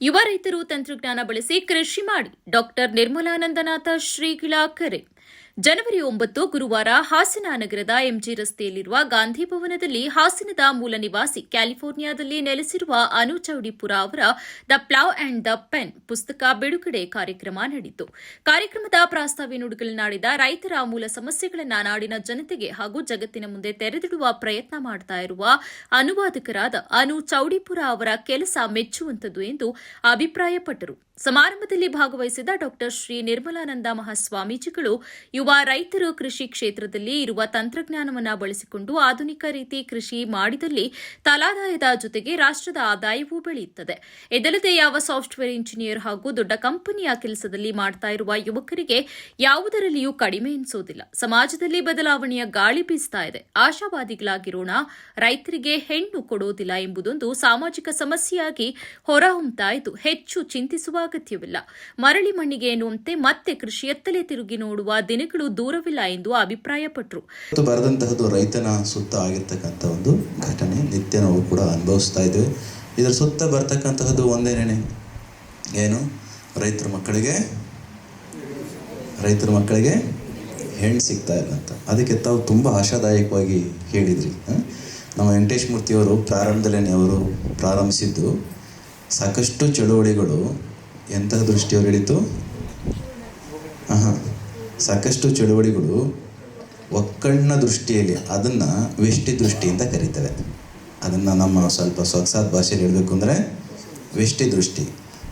ಯುವ ರೈತರು ತಂತ್ರಜ್ಞಾನ ಬಳಸಿ ಕೃಷಿ ಮಾಡಿ ಡಾಕ್ಟರ್ ನಿರ್ಮಲಾನಂದನಾಥ ಶ್ರೀಗಳ ಕರೆ ಜನವರಿ ಒಂಬತ್ತು ಗುರುವಾರ ಹಾಸನ ನಗರದ ಎಂಜಿ ರಸ್ತೆಯಲ್ಲಿರುವ ಗಾಂಧಿ ಭವನದಲ್ಲಿ ಹಾಸನದ ಮೂಲ ನಿವಾಸಿ ಕ್ಯಾಲಿಫೋರ್ನಿಯಾದಲ್ಲಿ ನೆಲೆಸಿರುವ ಅನು ಚೌಡಿಪುರ ಅವರ the plough and the pen ಪುಸ್ತಕ ಬಿಡುಗಡೆ ಕಾರ್ಯಕ್ರಮ ನಡೆಯಿತು. ಕಾರ್ಯಕ್ರಮದ ಪ್ರಾಸ್ತಾವ್ಯ ನುಡಿಗಳನ್ನಾಡಿದ ರೈತರ ಮೂಲ ಸಮಸ್ಯೆಗಳನ್ನು ನಾಡಿನ ಜನತೆಗೆ ಹಾಗೂ ಜಗತ್ತಿನ ಮುಂದೆ ತೆರೆದಿಡುವ ಪ್ರಯತ್ನ ಮಾಡ್ತಾ ಇರುವ ಅನುವಾದಕರಾದ ಅನು ಚೌಡಿಪುರ ಅವರ ಕೆಲಸ ಮೆಚ್ಚುವಂತದ್ದು ಎಂದು ಅಭಿಪ್ರಾಯಪಟ್ಟರು. ಸಮಾರಂಭದಲ್ಲಿ ಭಾಗವಹಿಸಿದ ಡಾಕ್ಟರ್ ಶ್ರೀ ನಿರ್ಮಲಾನಂದ ಮಹಾಸ್ವಾಮೀಜಿಗಳು ಯುವ ರೈತರು ಕೃಷಿ ಕ್ಷೇತ್ರದಲ್ಲಿ ಇರುವ ತಂತ್ರಜ್ಞಾನವನ್ನು ಬಳಸಿಕೊಂಡು ಆಧುನಿಕ ರೀತಿ ಕೃಷಿ ಮಾಡಿದಲ್ಲಿ ತಲಾದಾಯದ ಜೊತೆಗೆ ರಾಷ್ಟ್ರದ ಆದಾಯವೂ ಬೆಳೆಯುತ್ತದೆ. ಇದಲ್ಲದೆ ಯಾವ ಸಾಫ್ಟ್ವೇರ್ ಇಂಜಿನಿಯರ್ ಹಾಗೂ ದೊಡ್ಡ ಕಂಪನಿಯ ಕೆಲಸದಲ್ಲಿ ಮಾಡ್ತಾ ಇರುವ ಯುವಕರಿಗೆ ಯಾವುದರಲ್ಲಿಯೂ ಕಡಿಮೆ ಎನಿಸೋದಿಲ್ಲ ಸಮಾಜದಲ್ಲಿ ಬದಲಾವಣೆಯ ಗಾಳಿ ಬೀಸ್ತಾ ಇದೆ. ಆಶಾವಾದಿಗಳಾಗಿರೋಣ. ರೈತರಿಗೆ ಹೆಣ್ಣು ಕೊಡೋದಿಲ್ಲ ಎಂಬುದೊಂದು ಸಾಮಾಜಿಕ ಸಮಸ್ಯೆಯಾಗಿ ಹೊರಹೊಮ್ಮತಾ ಹೆಚ್ಚು ಚಿಂತಿಸುವ ಅಗತ್ಯವಿಲ್ಲ. ಮರಳಿ ಮಣ್ಣಿಗೆ ಎನ್ನುವಂತೆ ಮತ್ತೆ ಕೃಷಿಯತ್ತಲೇ ತಿರುಗಿ ನೋಡುವ ದಿನಗಳು ದೂರವಿಲ್ಲ ಎಂದು ಅಭಿಪ್ರಾಯಪಟ್ಟರು ಬರೆದಂತಹದ್ದು ರೈತನ ಸುತ್ತ ಆಗಿರ್ತಕ್ಕಂಥ ಒಂದು ಘಟನೆ ನಿತ್ಯ ನಾವು ಕೂಡ ಅನುಭವಿಸ್ತಾ ಇದ್ದೇವೆ. ಇದರ ಸುತ್ತ ಬರ್ತಕ್ಕಂತಹದ್ದು ಒಂದೇನೇನೆ? ಏನು? ರೈತರ ಮಕ್ಕಳಿಗೆ? ರೈತರ ಮಕ್ಕಳಿಗೆ ಹೆಣ್ಣು ಸಿಗ್ತಾ ಇಲ್ಲ ಅಂತ. ಅದಕ್ಕೆ ತಾವು ತುಂಬ ಆಶಾದಾಯಕವಾಗಿ ಹೇಳಿದ್ರಿ? ನಮ್ಮ ವೆಂಕಟೇಶ್ ಮೂರ್ತಿಯವರು ಪ್ರಾರಂಭದಲ್ಲೇ ಅವರು ಪ್ರಾರಂಭಿಸಿದ್ದು ಸಾಕಷ್ಟು ಚಳುವಳಿಗಳು ಎಂತಹ ದೃಷ್ಟಿಯವರು ಹೇಳಿತು ಹಾಂ ಸಾಕಷ್ಟು ಚಳುವಳಿಗಳು ಒಕ್ಕಣ್ಣ ದೃಷ್ಟಿಯಲ್ಲಿ ಅದನ್ನು ವೆಷ್ಟಿ ದೃಷ್ಟಿ ಅಂತ ಕರೀತವೆ. ಅದನ್ನು ನಮ್ಮ ಸ್ವಲ್ಪ ಸೊಗಸಾದ ಭಾಷೆಯಲ್ಲಿ ಹೇಳಬೇಕು ಅಂದರೆ ವೆಷ್ಟಿ ದೃಷ್ಟಿ.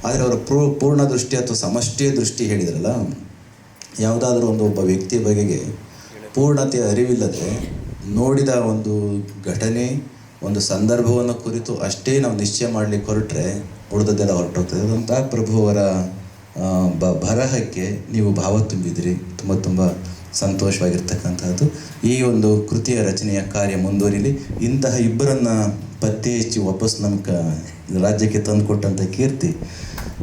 ಆದರೆ ಅವರ ಪೂರ್ಣ ದೃಷ್ಟಿ ಅಥವಾ ಸಮಷ್ಟಿಯ ದೃಷ್ಟಿ ಹೇಳಿದ್ರಲ್ಲ, ಯಾವುದಾದ್ರೂ ಒಂದು ಒಬ್ಬ ವ್ಯಕ್ತಿಯ ಬಗೆಗೆ ಪೂರ್ಣತೆಯ ಅರಿವಿಲ್ಲದೆ ನೋಡಿದ ಒಂದು ಘಟನೆ, ಒಂದು ಸಂದರ್ಭವನ್ನು ಕುರಿತು ಅಷ್ಟೇ ನಾವು ನಿಶ್ಚಯ ಮಾಡಲಿಕ್ಕೆ ಹೊರಟ್ರೆ ಉಳಿದದ್ದೆಲ್ಲ ಹೊರಟೋಗ್ತದೆ. ಅದಂತಹ ಪ್ರಭುವರ ಬ, ಬರಹಕ್ಕೆ ನೀವು ಭಾವ ತುಂಬಿದಿರಿ. ತುಂಬ ತುಂಬ ಸಂತೋಷವಾಗಿರ್ತಕ್ಕಂಥದ್ದು ಈ ಒಂದು ಕೃತಿಯ ರಚನೆಯ ಕಾರ್ಯ ಮುಂದುವರಿಲಿ. ಇಂತಹ ಇಬ್ಬರನ್ನು ಪತ್ತೆ ಹಚ್ಚಿ ವಾಪಸ್ ನಮ್ಮ ಕ ರಾಜ್ಯಕ್ಕೆ ತಂದುಕೊಟ್ಟಂಥ ಕೀರ್ತಿ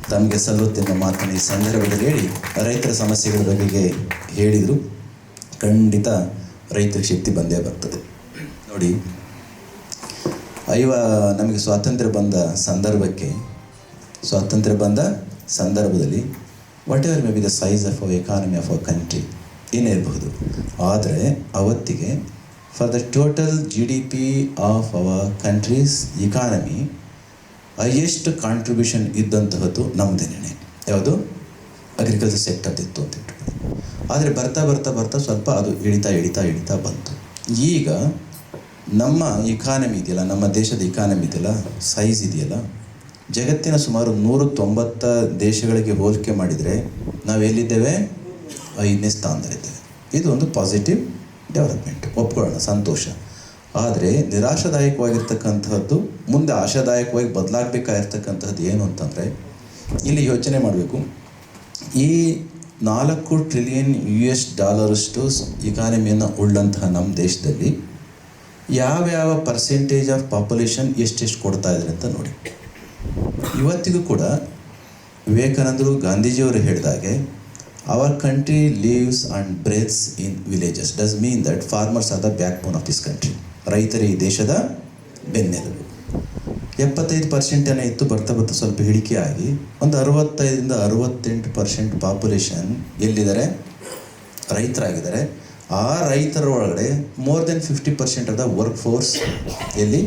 ತಮಗೆ ಸಲ್ಲುತ್ತೆ ಅನ್ನೋ ಮಾತನ್ನು ಈ ಸಂದರ್ಭದಲ್ಲಿ ಹೇಳಿ, ರೈತರ ಸಮಸ್ಯೆಗಳ ಬಗೆಗೆ ಹೇಳಿದರು. ಖಂಡಿತ ರೈತರ ಶಕ್ತಿ ಬಂದೇ ಬರ್ತದೆ. ನೋಡಿ ಐವ ನಮಗೆ ಸ್ವಾತಂತ್ರ್ಯ ಬಂದ ಸಂದರ್ಭಕ್ಕೆ ಸ್ವಾತಂತ್ರ್ಯ ಬಂದ ಸಂದರ್ಭದಲ್ಲಿ what ever may be the size of a economy of a country ಏನೇ ಇರಬಹುದು ಆದರೆ ಅವತ್ತಿಗೆ for the total G D P of our countries economy highest contribution ಇದ್ದಂತಹದ್ದು ನಮ್ಮದೇನೆ ಯಾವುದು? ಅಗ್ರಿಕಲ್ಚರ್ ಸೆಕ್ಟರ್ದಿತ್ತು ಅಂತ ಇಟ್ಕೊಳ್ಳಿ. ಆದರೆ ಬರ್ತಾ ಬರ್ತಾ ಬರ್ತಾ ಸ್ವಲ್ಪ ಅದು ಇಳಿತಾ ಇಳಿತಾ ಇಳಿತಾ ಬಂತು. ಈಗ ನಮ್ಮ ಇಕಾನಮಿ ಇದೆಯಲ್ಲ, ನಮ್ಮ ದೇಶದ ಇಕಾನಮಿ ಇದೆಯಲ್ಲ ಸೈಜ್ ಇದೆಯಲ್ಲ ಜಗತ್ತಿನ ಸುಮಾರು ನೂರ ತೊಂಬತ್ತ ದೇಶಗಳಿಗೆ ಹೋಲಿಕೆ ಮಾಡಿದರೆ ನಾವು ಎಲ್ಲಿದ್ದೇವೆ? ಐದನೇ ಸ್ಥಾನದಲ್ಲಿದ್ದೇವೆ. ಇದು ಒಂದು ಪಾಸಿಟಿವ್ ಡೆವಲಪ್ಮೆಂಟ್ ಒಪ್ಕೊಳ್ಳೋಣ, ಸಂತೋಷ. ಆದರೆ ನಿರಾಶಾದಾಯಕವಾಗಿರ್ತಕ್ಕಂತಹದ್ದು, ಮುಂದೆ ಆಶಾದಾಯಕವಾಗಿ ಬದಲಾಗಬೇಕಾಗಿರ್ತಕ್ಕಂಥದ್ದು ಏನು ಅಂತಂದರೆ, ಇಲ್ಲಿ ಯೋಚನೆ ಮಾಡಬೇಕು. ಈ ನಾಲ್ಕು ಟ್ರಿಲಿಯನ್ ಯು ಎಸ್ ಡಾಲರಷ್ಟು ಇಕಾನಮಿಯನ್ನು ಉಳ್ಳಂತಹ ನಮ್ಮ ದೇಶದಲ್ಲಿ, ಯಾವ್ಯಾವ ಪರ್ಸೆಂಟೇಜ್ ಆಫ್ ಪಾಪ್ಯುಲೇಷನ್ ಎಷ್ಟೆಷ್ಟು ಕೊಡ್ತಾ ಇದ್ದಾರೆ ಅಂತ ನೋಡಿ. ಇವತ್ತಿಗೂ ಕೂಡ ವಿವೇಕಾನಂದರು ಗಾಂಧೀಜಿಯವರು ಹೇಳಿದಾಗೆ our country lives and breathes in villages does mean that farmers are the backbone of this country ರೈತರೇ ಈ ದೇಶದ ಬೆನ್ನೆಲುಬು. ಎಪ್ಪತ್ತೈದು ಪರ್ಸೆಂಟ್ ಏನೋ ಇತ್ತು ಬರ್ತಾ ಬರ್ತಾ ಸ್ವಲ್ಪ ಇಳಿಕೆ ಆಗಿ, ಒಂದು ಅರವತ್ತೈದರಿಂದ ಅರವತ್ತೆಂಟು ಪರ್ಸೆಂಟ್ ಪಾಪ್ಯುಲೇಷನ್ ಎಲ್ಲಿದ್ದಾರೆ? ರೈತರಾಗಿದ್ದಾರೆ. ಆ ರೈತರ ಒಳಗಡೆ more than fifty percent of the workforce ಎಲ್ಲಿ?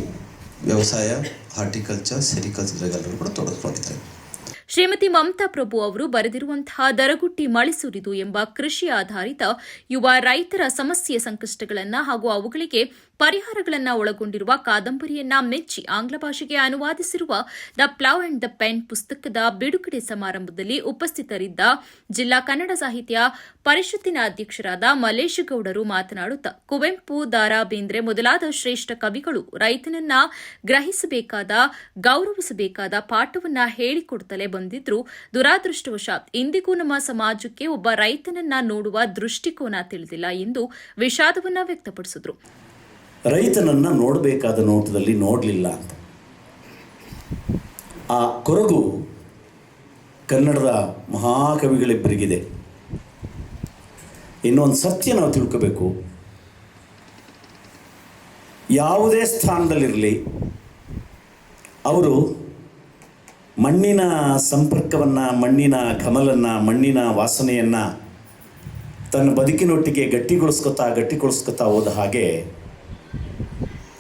ವ್ಯವಸಾಯ ಹಾರ್ಟಿಕಲ್ಚರ್ ಸೆರಿಕಲ್ಚರ್ಗೆಲ್ಲರೂ ಕೂಡ ತೊಡಗಿಕೊಂಡಿದ್ದಾರೆ ಶ್ರೀಮತಿ ಮಮತಾ ಪ್ರಭು ಅವರು ಬರೆದಿರುವಂತಹ ದರಗುಟ್ಟಿ ಮಳೆ ಸುರಿದು ಎಂಬ ಕೃಷಿ ಆಧಾರಿತ ಯುವ ರೈತರ ಸಮಸ್ಯೆ ಸಂಕಷ್ಟಗಳನ್ನು ಹಾಗೂ ಅವುಗಳಿಗೆ ಪರಿಹಾರಗಳನ್ನು ಒಳಗೊಂಡಿರುವ ಕಾದಂಬರಿಯನ್ನ ಮೆಚ್ಚಿ ಆಂಗ್ಲ ಭಾಷೆಗೆ ಅನುವಾದಿಸಿರುವ the plough and the pen ಪುಸ್ತಕದ ಬಿಡುಗಡೆ ಸಮಾರಂಭದಲ್ಲಿ ಉಪಸ್ಥಿತರಿದ್ದ ಜಿಲ್ಲಾ ಕನ್ನಡ ಸಾಹಿತ್ಯ ಪರಿಷತ್ತಿನ ಅಧ್ಯಕ್ಷರಾದ ಮಲ್ಲೇಶಗೌಡರು ಮಾತನಾಡುತ್ತಾ, ಕುವೆಂಪು ದಾರಾ ಬೇಂದ್ರೆ ಮೊದಲಾದ ಶ್ರೇಷ್ಠ ಕವಿಗಳು ರೈತನನ್ನ ಗ್ರಹಿಸಬೇಕಾದ, ಗೌರವಿಸಬೇಕಾದ ಪಾಠವನ್ನ ಹೇಳಿಕೊಡುತ್ತಲೇ ಬಂದಿದ್ರು. ದುರಾದೃಷ್ಟವಶಾತ್ ಇಂದಿಗೂ ನಮ್ಮ ಸಮಾಜಕ್ಕೆ ಒಬ್ಬ ರೈತನನ್ನ ನೋಡುವ ದೃಷ್ಟಿಕೋನ ತಿಳಿದಿಲ್ಲ ಎಂದು ವಿಷಾದವನ್ನ ವ್ಯಕ್ತಪಡಿಸಿದ್ರು. ರೈತನನ್ನು ನೋಡಬೇಕಾದ ನೋಟದಲ್ಲಿ ನೋಡಲಿಲ್ಲ ಅಂತ. ಆ ಕೊರಗು ಕನ್ನಡದ ಮಹಾಕವಿಗಳಿಬ್ಬರಿಗಿದೆ. ಇನ್ನೊಂದು ಸತ್ಯ ನಾವು ತಿಳ್ಕೋಬೇಕು. ಯಾವುದೇ ಸ್ಥಾನದಲ್ಲಿರಲಿ ಅವರು ಮಣ್ಣಿನ ಸಂಪರ್ಕವನ್ನು, ಮಣ್ಣಿನ ಘಮಲನ್ನು, ಮಣ್ಣಿನ ವಾಸನೆಯನ್ನು ತನ್ನ ಬದುಕಿನೊಟ್ಟಿಗೆ ಗಟ್ಟಿಗೊಳಿಸ್ಕೊತಾ ಗಟ್ಟಿಗೊಳಿಸ್ಕೊತಾ ಹೋದ ಹಾಗೆ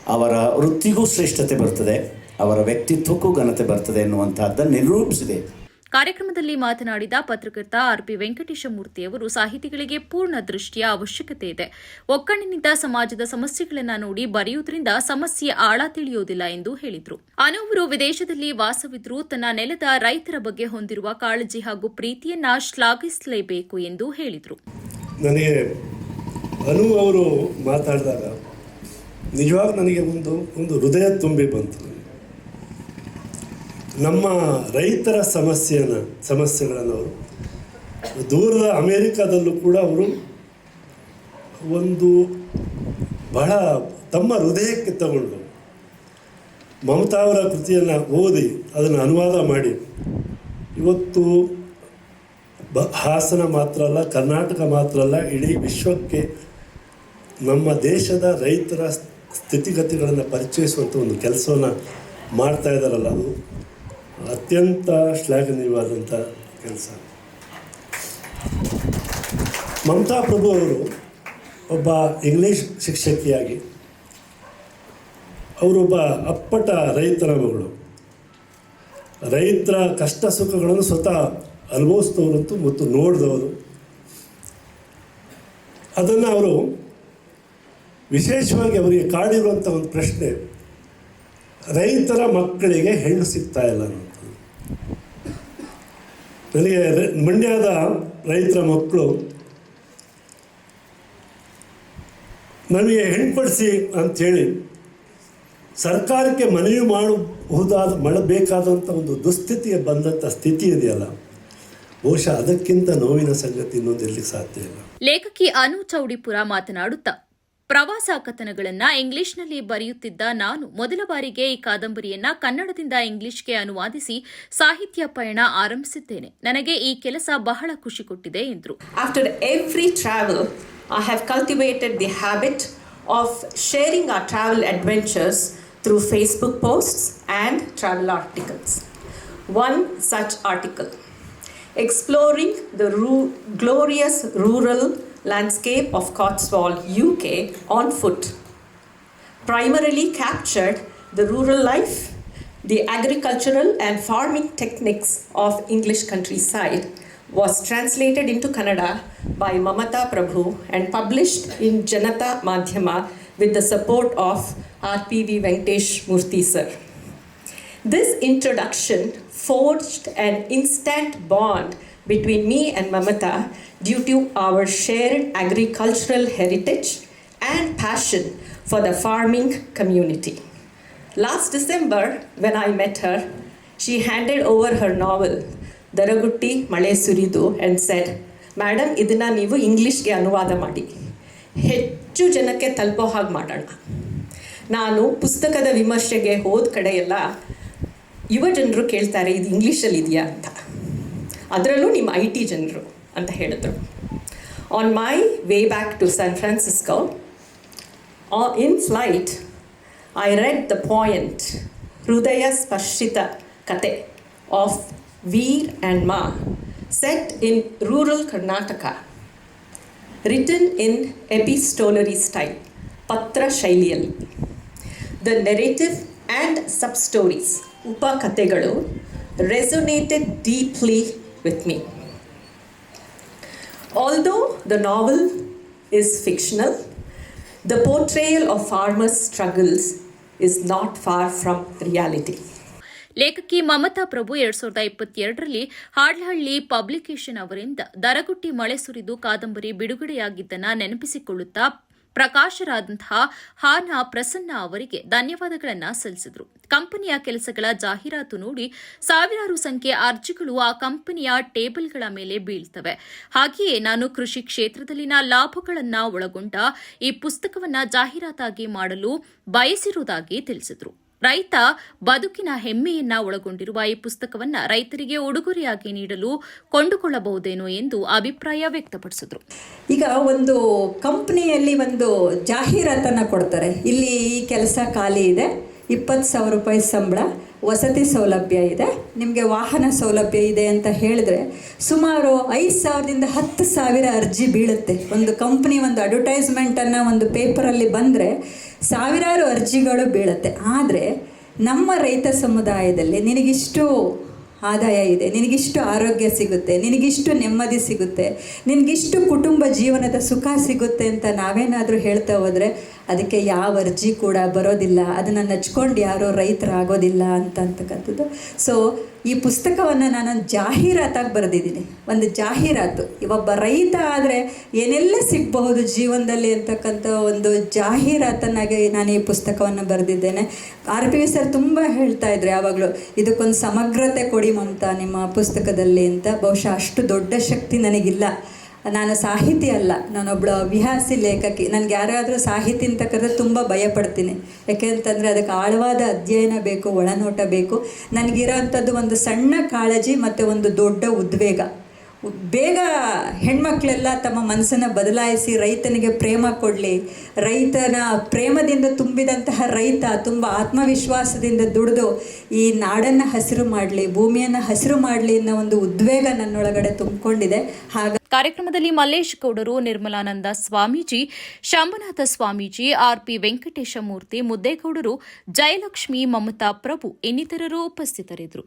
ಅವರ ವೃತ್ತಿಗೂ ಶ್ರೇಷ್ಠತೆ ಬರ್ತದೆ ಅವರ ವ್ಯಕ್ತಿತ್ವಕ್ಕೂ ಘನತೆ ಬರ್ತದೆ ಎನ್ನುವಂತಹದ್ದನ್ನು ನಿರೂಪಿಸಿದೆ. ಕಾರ್ಯಕ್ರಮದಲ್ಲಿ ಮಾತನಾಡಿದ ಪತ್ರಕರ್ತ ಆರ್ಪಿ ಅವರು ಸಾಹಿತಿಗಳಿಗೆ ಪೂರ್ಣ ದೃಷ್ಟಿಯ ಅವಶ್ಯಕತೆ ಇದೆ. ಒಕ್ಕಣಿನಿಂದ ಸಮಾಜದ ಸಮಸ್ಯೆಗಳನ್ನು ನೋಡಿ ಬರೆಯುವುದರಿಂದ ಸಮಸ್ಯೆ ಆಳ ತಿಳಿಯುವುದಿಲ್ಲ ಎಂದು ಹೇಳಿದರು. ಅನುವರು ವಿದೇಶದಲ್ಲಿ ವಾಸವಿದ್ರೂ ತನ್ನ ನೆಲದ ರೈತರ ಬಗ್ಗೆ ಹೊಂದಿರುವ ಕಾಳಜಿ ಹಾಗೂ ಪ್ರೀತಿಯನ್ನ ಶ್ಲಾಘಿಸಲೇಬೇಕು ಎಂದು ಹೇಳಿದರು. ನನಗೆ ಅನು ಅವರು ಮಾತಾಡಿದಾಗ ನಿಜವಾಗ ನನಗೆ ಒಂದು ಒಂದು ಹೃದಯ ತುಂಬಿ ಬಂತು. ನಮ್ಮ ರೈತರ ಸಮಸ್ಯೆಯನ್ನು, ಸಮಸ್ಯೆಗಳನ್ನು ಅವರು, ದೂರದ ಅಮೇರಿಕಾದಲ್ಲೂ ಕೂಡ ಅವರು ಒಂದು ಬಹಳ ತಮ್ಮ ಹೃದಯಕ್ಕೆ ತಗೊಂಡು ಮಮತಾ ಅವರ ಕೃತಿಯನ್ನು ಓದಿ ಅದನ್ನು ಅನುವಾದ ಮಾಡಿ ಇವತ್ತು ಬ, ಹಾಸನ ಮಾತ್ರ ಅಲ್ಲ, ಕರ್ನಾಟಕ ಮಾತ್ರ ಅಲ್ಲ, ಇಡೀ ವಿಶ್ವಕ್ಕೆ ನಮ್ಮ ದೇಶದ ರೈತರ ಸ್ಥಿತಿಗತಿಗಳನ್ನು ಪರಿಚಯಿಸುವಂಥ ಒಂದು ಕೆಲಸವನ್ನು ಮಾಡ್ತಾ ಇದ್ದಾರಲ್ಲ ಅದು. ಅತ್ಯಂತ ಶ್ಲಾಘನೀಯವಾದಂಥ ಕೆಲಸ. ಮಮತಾ ಪ್ರಭು ಅವರು ಒಬ್ಬ ಇಂಗ್ಲೀಷ್ ಶಿಕ್ಷಕಿಯಾಗಿ ಅವರೊಬ್ಬ ಅಪ್ಪಟ ರೈತರ ಮಗಳು. ರೈತರ ಕಷ್ಟ ಸುಖಗಳನ್ನು ಸ್ವತಃ ಅನುಭವಿಸಿದವರಂತೂ ಮತ್ತು ನೋಡಿದವರು. ಅದನ್ನು ಅವರು ವಿಶೇಷವಾಗಿ ಅವರಿಗೆ ಕಾಡಿರುವಂಥ ಒಂದು ಪ್ರಶ್ನೆ, ರೈತರ ಮಕ್ಕಳಿಗೆ ಹೆಣ್ಣು ಸಿಗ್ತಾ ಇಲ್ಲ ಅನ್ನೋದು ನನಗೆ ಮಂಡ್ಯದ ರೈತರ ಮಕ್ಕಳು, ನನಗೆ ಹೆಣ್ಣು ಕೊಡಿಸಿ ಅಂಥೇಳಿ ಸರ್ಕಾರಕ್ಕೆ ಮನವಿ ಮಾಡಬಹುದಾದ, ಮಾಡಬೇಕಾದಂಥ ಒಂದು ದುಸ್ಥಿತಿಗೆ ಬಂದಂಥ ಸ್ಥಿತಿ ಇದೆಯಲ್ಲ, ಬಹುಶಃ ಅದಕ್ಕಿಂತ ನೋವಿನ ಸಂಗತಿ ಇನ್ನೊಂದು ಸಾಧ್ಯ ಇಲ್ಲ. ಲೇಖಕಿ ಅನು ಚೌಡಿಪುರ ಮಾತನಾಡುತ್ತಾ ಪ್ರವಾಸ ಕಥನಗಳನ್ನ ಇಂಗ್ಲಿಷ್ನಲ್ಲಿ ಬರೆಯುತ್ತಿದ್ದ ನಾನು ಮೊದಲ ಬಾರಿಗೆ ಈ ಕಾದಂಬರಿಯನ್ನ ಕನ್ನಡದಿಂದ ಇಂಗ್ಲಿಷ್ಗೆ ಅನುವಾದಿಸಿ ಸಾಹಿತ್ಯ ಪಯಣ ಆರಂಭಿಸಿದ್ದೇನೆ. ನನಗೆ ಈ ಕೆಲಸ ಬಹಳ ಖುಷಿ ಕೊಟ್ಟಿದೆ ಎಂದರು. After every travel I have cultivated the habit of sharing a travel adventures through Facebook post and travel articles one such article exploring the ರೂ glorious rural landscape of Cotswold, UK on foot primarily captured the rural life, the agricultural and farming techniques of English countryside, was translated into Kannada by Mamata Prabhu and published in Janata Madhyama with the support of RPV Venkatesh Murthy sir. This introduction forged an instant bond between me and Mamata due to our shared agricultural heritage and passion for the farming community. Last December, when I met her, she handed over her novel, Daragutti Male Suridu, and said, madam ಇದನ್ನು ನೀವು ಇಂಗ್ಲೀಷ್ಗೆ ಅನುವಾದ ಮಾಡಿ ಹೆಚ್ಚು ಜನಕ್ಕೆ ತಲುಪೋ ಹಾಗೆ ಮಾಡೋಣ ನಾನು ಪುಸ್ತಕದ ವಿಮರ್ಶೆಗೆ ಹೋದ ಕಡೆಯೆಲ್ಲ ಯುವ ಜನರು ಕೇಳ್ತಾರೆ ಇದು ಇಂಗ್ಲೀಷಲ್ಲಿ ಇದೆಯಾ ಅಂತ ಅದರಲ್ಲೂ ನಿಮ್ಮ ಐ ಟಿ ಜನರು ಅಂತ ಹೇಳಿದ್ರು. On my way back to San Francisco in flight I read the point ಹೃದಯ ಸ್ಪರ್ಶಿತ ಕತೆ of Veer and Ma set in rural Karnataka written in epistolary style ಪತ್ರ ಶೈಲಿಯಲ್ಲಿ the narrative and sub stories ಉಪಕಥೆಗಳು resonated deeply with me Although the novel is fictional, the portrayal of farmers' struggles is not far from reality. ಲೇಖಕಿ ಮಮತಾ ಪ್ರಭು ಎರಡ್ ಸಾವಿರದ ಇಪ್ಪತ್ತೆರಡರಲ್ಲಿ ಹಾಡ್ಲಹಳ್ಳಿ publication ಅವರಿಂದ ದರಗುಟ್ಟಿ ಮಳೆ ಸುರಿದು ಕಾದಂಬರಿ ಬಿಡುಗಡೆಯಾಗಿದ್ದನ್ನು ನೆನಪಿಸಿಕೊಳ್ಳುತ್ತಾ ಪ್ರಕಾಶರಾದಂತಹ ಹಾನ ಪ್ರಸನ್ನ ಅವರಿಗೆ ಧನ್ಯವಾದಗಳನ್ನು ಸಲ್ಲಿಸಿದರು. ಕಂಪನಿಯ ಕೆಲಸಗಳ ಜಾಹೀರಾತು ನೋಡಿ ಸಾವಿರಾರು ಸಂಖ್ಯೆ ಅರ್ಜಿಗಳು ಆ ಕಂಪನಿಯ ಟೇಬಲ್ಗಳ ಮೇಲೆ ಬೀಳ್ತವೆ. ಹಾಗೆಯೇ ನಾನು ಕೃಷಿ ಕ್ಷೇತ್ರದಲ್ಲಿನ ಲಾಭಗಳನ್ನು ಒಳಗೊಂಡ ಈ ಪುಸ್ತಕವನ್ನು ಜಾಹೀರಾತಾಗಿ ಮಾಡಲು ಬಯಸಿರುವುದಾಗಿ ತಿಳಿಸಿದರು. ರೈತ ಬದುಕಿನ ಹೆಮ್ಮೆಯನ್ನ ಒಳಗೊಂಡಿರುವ ಈ ಪುಸ್ತಕವನ್ನ ರೈತರಿಗೆ ಉಡುಗೊರೆಯಾಗಿ ನೀಡಲು ಕೊಂಡುಕೊಳ್ಳಬಹುದೇನೋ ಎಂದು ಅಭಿಪ್ರಾಯ ವ್ಯಕ್ತಪಡಿಸಿದರು. ಈಗ ಒಂದು ಕಂಪ್ನಿಯಲ್ಲಿ ಒಂದು ಜಾಹೀರಾತನ್ನು ಕೊಡ್ತಾರೆ. ಇಲ್ಲಿ ಈ ಕೆಲಸ ಖಾಲಿ ಇದೆ. ಇಪ್ಪತ್ತು ಸಾವಿರ ರೂಪಾಯಿ ಸಂಬಳ. ವಸತಿ ಸೌಲಭ್ಯ ಇದೆ. ನಿಮಗೆ ವಾಹನ ಸೌಲಭ್ಯ ಇದೆ ಅಂತ ಹೇಳಿದ್ರೆ ಸುಮಾರು ಐದು ಸಾವಿರದಿಂದ ಹತ್ತು ಸಾವಿರ ಅರ್ಜಿ ಬೀಳುತ್ತೆ. ಒಂದು ಕಂಪ್ನಿ ಒಂದು ಅಡ್ವರ್ಟೈಸ್ಮೆಂಟನ್ನು ಒಂದು ಪೇಪರಲ್ಲಿ ಬಂದರೆ ಸಾವಿರಾರು ಅರ್ಜಿಗಳು ಬೀಳುತ್ತೆ. ಆದರೆ ನಮ್ಮ ರೈತ ಸಮುದಾಯದಲ್ಲಿ ನಿನಗಿಷ್ಟು ಆದಾಯ ಇದೆ, ನಿನಗಿಷ್ಟು ಆರೋಗ್ಯ ಸಿಗುತ್ತೆ, ನಿನಗಿಷ್ಟು ನೆಮ್ಮದಿ ಸಿಗುತ್ತೆ, ನಿನಗಿಷ್ಟು ಕುಟುಂಬ ಜೀವನದ ಸುಖ ಸಿಗುತ್ತೆ ಅಂತ ನಾವೇನಾದರೂ ಹೇಳ್ತಾ ಹೋದರೆ ಅದಕ್ಕೆ ಯಾವ ಅರ್ಜಿ ಕೂಡ ಬರೋದಿಲ್ಲ. ಅದನ್ನು ನಚ್ಕೊಂಡು ಯಾರೋ ರೈತರಾಗೋದಿಲ್ಲ ಅಂತ ಅಂತಕ್ಕಂಥದ್ದು. ಸೊ ಈ ಪುಸ್ತಕವನ್ನು ನಾನು ಜಾಹೀರಾತಾಗಿ ಬರೆದಿದ್ದೀನಿ. ಒಂದು ಜಾಹೀರಾತು. ಒಬ್ಬ ರೈತ ಆದರೆ ಏನೆಲ್ಲ ಸಿಗಬಹುದು ಜೀವನದಲ್ಲಿ ಅಂತಕ್ಕಂಥ ಒಂದು ಜಾಹೀರಾತನ್ನಾಗಿ ನಾನು ಈ ಪುಸ್ತಕವನ್ನು ಬರೆದಿದ್ದೇನೆ. ಆರ್ ಪಿ ವಿ ಸರ್ ತುಂಬ ಹೇಳ್ತಾ ಇದ್ರು ಯಾವಾಗಲೂ, ಇದಕ್ಕೊಂದು ಸಮಗ್ರತೆ ಕೊಡಿ ಮಮತಾ ನಿಮ್ಮ ಪುಸ್ತಕದಲ್ಲಿ ಅಂತ. ಬಹುಶಃ ಅಷ್ಟು ದೊಡ್ಡ ಶಕ್ತಿ ನನಗಿಲ್ಲ. ನಾನು ಸಾಹಿತಿ ಅಲ್ಲ ನಾನೊಬ್ಬಳು ಅಭ್ಯಾಸಿ ಲೇಖಕಿ. ನನಗೆ ಯಾರಾದರೂ ಸಾಹಿತಿ ಅಂತ ಕರೆದ್ರೆ ತುಂಬ ಭಯಪಡ್ತೀನಿ. ಯಾಕೆಂತಂದರೆ ಅದಕ್ಕೆ ಆಳವಾದ ಅಧ್ಯಯನ ಬೇಕು, ಒಳನೋಟ ಬೇಕು. ನನಗಿರೋವಂಥದ್ದು ಒಂದು ಸಣ್ಣ ಕಾಳಜಿ ಮತ್ತು ಒಂದು ದೊಡ್ಡ ಉದ್ವೇಗ. ಬೇಗ ಹೆಣ್ಮಕ್ಳೆಲ್ಲ ತಮ್ಮ ಮನಸ್ಸನ್ನು ಬದಲಾಯಿಸಿ ರೈತನಿಗೆ ಪ್ರೇಮ ಕೊಡಲಿ. ರೈತನ ಪ್ರೇಮದಿಂದ ತುಂಬಿದಂತಹ ರೈತ ತುಂಬ ಆತ್ಮವಿಶ್ವಾಸದಿಂದ ದುಡಿದು ಈ ನಾಡನ್ನು ಹಸಿರು ಮಾಡಲಿ, ಭೂಮಿಯನ್ನು ಹಸಿರು ಮಾಡಲಿ ಅನ್ನೋ ಒಂದು ಉದ್ವೇಗ ನನ್ನೊಳಗಡೆ ತುಂಬಿಕೊಂಡಿದೆ. ಹಾಗ ಕಾರ್ಯಕ್ರಮದಲ್ಲಿ ಮಲ್ಲೇಶ್ ಗೌಡರು ನಿರ್ಮಲಾನಂದ ಸ್ವಾಮೀಜಿ, ಶಾಂಬನಾಥ ಸ್ವಾಮೀಜಿ ಆರ್ಪಿ ವೆಂಕಟೇಶ ಮೂರ್ತಿ ಮುದ್ದೇಗೌಡರು, ಜಯಲಕ್ಷ್ಮಿ, ಮಮತಾ ಪ್ರಭು ಇನ್ನಿತರರು ಉಪಸ್ಥಿತರಿದ್ದರು.